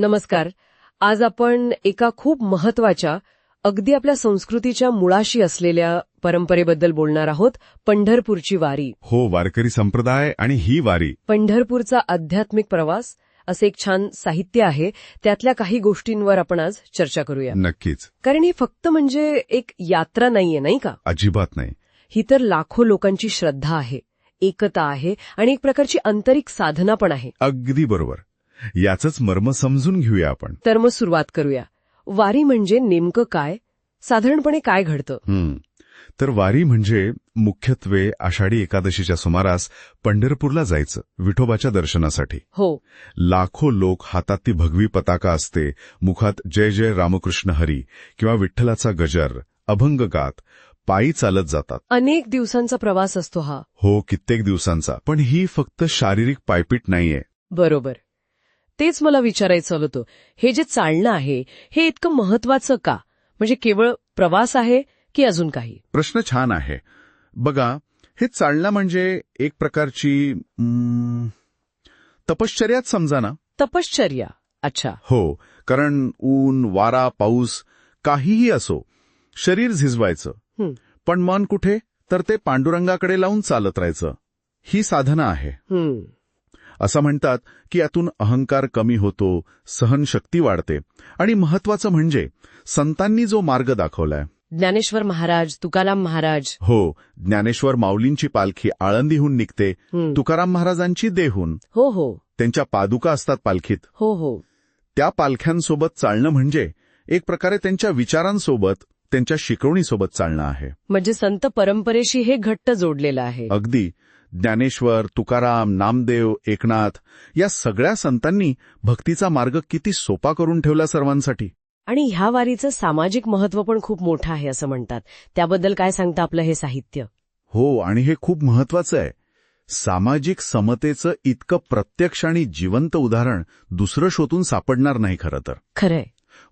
नमस्कार. आज आपण एका खूप महत्त्वाच्या अगदी आपल्या संस्कृतीच्या मुळाशी असलेल्या परंपरेबद्दल बोलणार आहोत पंढरपूरची वारी. हो वारकरी संप्रदाय आणि ही वारी. पंढरपूरचा आध्यात्मिक प्रवास असे एक छान साहित्य आहे. त्यातल्या काही गोष्टींवर आपण आज चर्चा करूया. नक्कीच. कारण ही फक्त म्हणजे एक यात्रा नाहीये नाही का? अजिबात नाही. ही तर लाखो लोकांची श्रद्धा आहे एकता आहे आणि एक प्रकारची आंतरिक साधना पण आहे. अगदी बरोबर. याचंच मर्म समजून घेऊया आपण. तर मग सुरुवात करूया. वारी म्हणजे नेमकं काय? साधारणपणे काय घडतं? हं. तर वारी म्हणजे मुख्यत्वे आषाढी एकादशीच्या सुमारास पंढरपूरला जायचं विठोबाच्या दर्शनासाठी. हो. लाखो लोक हातात ती भगवी पताका असते मुखात जय जय रामकृष्ण हरी किंवा विठ्ठलाचा गजर अभंग गात पायी चालत जातात. अनेक दिवसांचा प्रवास असतो हा. हो कित्येक दिवसांचा. पण ही फक्त शारीरिक पायपीट नाहीये. बरोबर. तेच मला विचारायचं होतं हे जे चालणं आहे हे इतकं महत्वाचं का? म्हणजे केवळ प्रवास आहे की अजून काही? प्रश्न छान आहे. बघा हे चालणं म्हणजे एक प्रकारची तपश्चर्याच समजा ना? तपश्चर्या. अच्छा. हो कारण ऊन वारा पाऊस काहीही असो शरीर झिजवायचं. पण मन कुठे? तर ते पांडुरंगाकडे लावून चालत राहायचं. ही साधना आहे. असं म्हणतात की यातून अहंकार कमी होतो सहनशक्ती वाढते. आणि महत्वाचं म्हणजे संतांनी जो मार्ग दाखवलाय. ज्ञानेश्वर महाराज तुकाराम महाराज. हो ज्ञानेश्वर माऊलींची पालखी आळंदीहून निघते. तुकाराम महाराजांची देहून. हो हो. त्यांच्या पादुका असतात पालखीत. हो हो. त्या पालख्यांसोबत चालणं म्हणजे एक प्रकारे त्यांच्या विचारांसोबत त्यांच्या शिकवणीसोबत चालणं आहे. म्हणजे संत परंपरेशी हे घट्ट जोडलेलं आहे. अगदी. ज्ञानेश्वर तुकाराम नामदेव एकनाथ या सगळ्या संतांनी भक्तीचा मार्ग किती सोपा करून ठेवला सर्वांसाठी? आणि ह्या वारीचं सामाजिक महत्त्व पण खूप मोठं आहे असं म्हणतात. त्याबद्दल काय सांगतं आपलं हे साहित्य? हो आणि हे खूप महत्वाचं आहे. सामाजिक समतेचं इतकं प्रत्यक्ष आणि जिवंत उदाहरण दुसरं शोधून सापडणार नाही खरं तर. खरंय.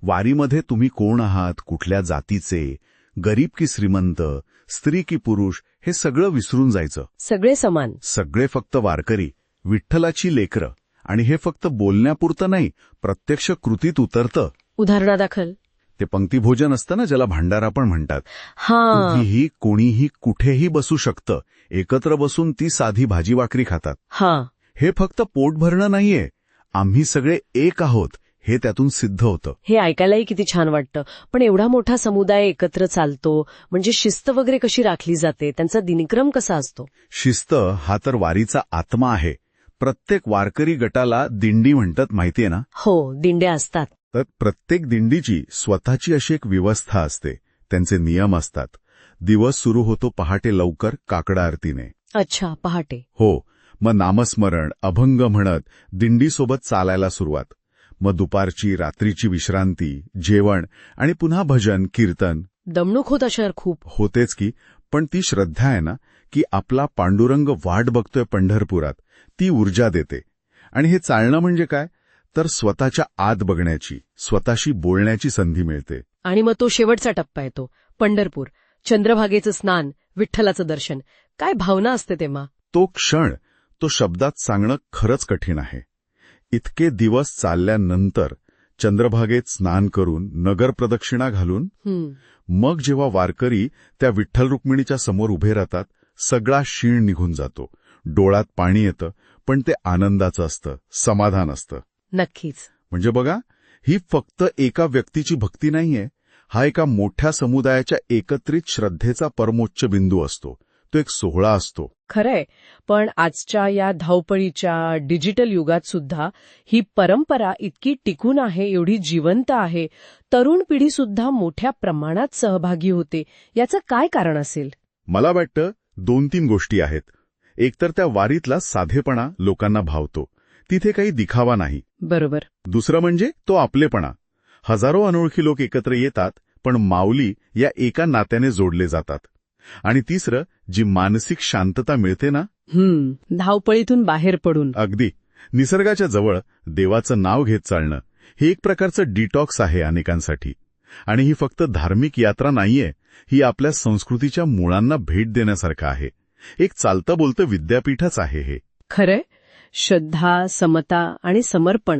वारीमध्ये तुम्ही कोण आहात कुठल्या जातीचे गरीब की श्रीमंत स्त्री की पुरुष हे सगळं विसरून जायचं. सगळे समान. सगळे फक्त वारकरी विठ्ठलाची लेकरं. आणि हे फक्त बोलण्यापुरतं नाही प्रत्यक्ष कृतीत उतरतं. उदाहरणादाखल ते पंक्तिभोजन असतं ना ज्याला भांडारा पण म्हणतात. हा. कोणीही कुठेही बसू शकतं. एकत्र बसून ती साधी भाजी वाकरी खातात. हा. हे फक्त पोट भरणं नाहीये. आम्ही सगळे एक आहोत. हे त्यातून सिद्ध होतं. हे ऐकायलाही किती छान वाटतं. पण एवढा मोठा समुदाय एकत्र चालतो म्हणजे शिस्त वगैरे कशी राखली जाते त्यांचा दिनक्रम कसा असतो? शिस्त हा तर वारीचा आत्मा आहे. प्रत्येक वारकरी गटाला दिंडी म्हणतात माहितीये ना? हो दिंड्या असतात. तर प्रत्येक दिंडीची स्वतःची अशी एक व्यवस्था असते. त्यांचे नियम असतात. दिवस सुरू होतो पहाटे लवकर काकडा आरतीने. अच्छा पहाटे. हो मग नामस्मरण अभंग म्हणत दिंडीसोबत चालायला सुरुवात. मग दुपारची रात्रीची विश्रांती जेवण आणि पुन्हा भजन कीर्तन. दमणूक होत अशा खूप. होतेच की पण ती श्रद्धा आहे ना की आपला पांडुरंग वाट बघतोय पंढरपुरात ती ऊर्जा देते. आणि हे चालणं म्हणजे काय? तर स्वतःच्या आत बघण्याची स्वतःशी बोलण्याची संधी मिळते. आणि मग तो शेवटचा टप्पा येतो पंढरपूर. चंद्रभागेचं स्नान विठ्ठलाचं दर्शन. काय भावना असते तेव्हा? तो क्षण तो शब्दात सांगणं खरंच कठीण आहे. इतके दिवस चालल्यानंतर चंद्रभागेत स्नान करून नगर प्रदक्षिणा घालून मग जेव्हा वारकरी त्या विठ्ठल रुक्मिणीच्या समोर उभे राहतात सगळा शीण निघून जातो. डोळ्यात पाणी येतं पण ते आनंदाचं असतं समाधान असतं. नक्कीच. म्हणजे बघा ही फक्त एका व्यक्तीची भक्ती नाहीये हा एका मोठ्या समुदायाच्या एकत्रित श्रद्धेचा परमोच्च बिंदू असतो. तो एक सोहळा असतो. खरंय. पण आजच्या या धावपळीच्या डिजिटल युगात सुद्धा ही परंपरा इतकी टिकून आहे एवढी जिवंत आहे. तरुण पिढी सुद्धा मोठ्या प्रमाणात सहभागी होते. याचं काय कारण असेल? मला वाटतं दोन तीन गोष्टी आहेत. एकतर त्या वारीतला साधेपणा लोकांना भावतो. तिथे काही दिखावा नाही. बरोबर. दुसरं म्हणजे तो आपलेपणा. हजारो अनोळखी लोक एकत्र येतात पण माऊली या एका नात्याने जोडले जातात. आणि तिसरं जी मानसिक शांतता मिळते ना? हम्म धावपळीतून बाहेर पडून. अगदी. निसर्गाच्या जवळ देवाचं नाव घेत चालणं हे एक प्रकारचं डिटॉक्स आहे अनेकांसाठी. आणि ही फक्त धार्मिक यात्रा नाहीये ही आपल्या संस्कृतीच्या मुळांना भेट देण्यासारखं आहे. एक चालतं बोलतं विद्यापीठच आहे हे. खरंय? श्रद्धा समता आणि समर्पण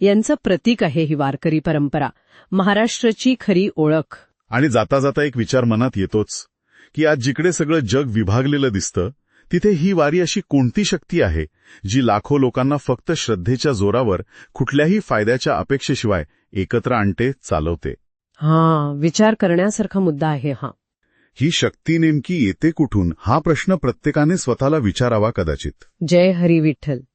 यांचं प्रतीक आहे ही वारकरी परंपरा. महाराष्ट्राची खरी ओळख. आणि जाता जाता एक विचार मनात येतोच. की आज जिकडे सगळं जग विभागलेलं दिसतं तिथे ही वारी अशी कोणती शक्ती आहे जी लाखो लोकांना फक्त श्रद्धेच्या जोरावर कुठल्याही फायद्याच्या अपेक्षेशिवाय एकत्र आणते चालवते. हा विचार करण्यासारखा मुद्दा आहे हा. ही शक्ती नेमकी येते कुठून हा प्रश्न प्रत्येकाने स्वतःला विचारावा कदाचित. जय हरी विठ्ठल.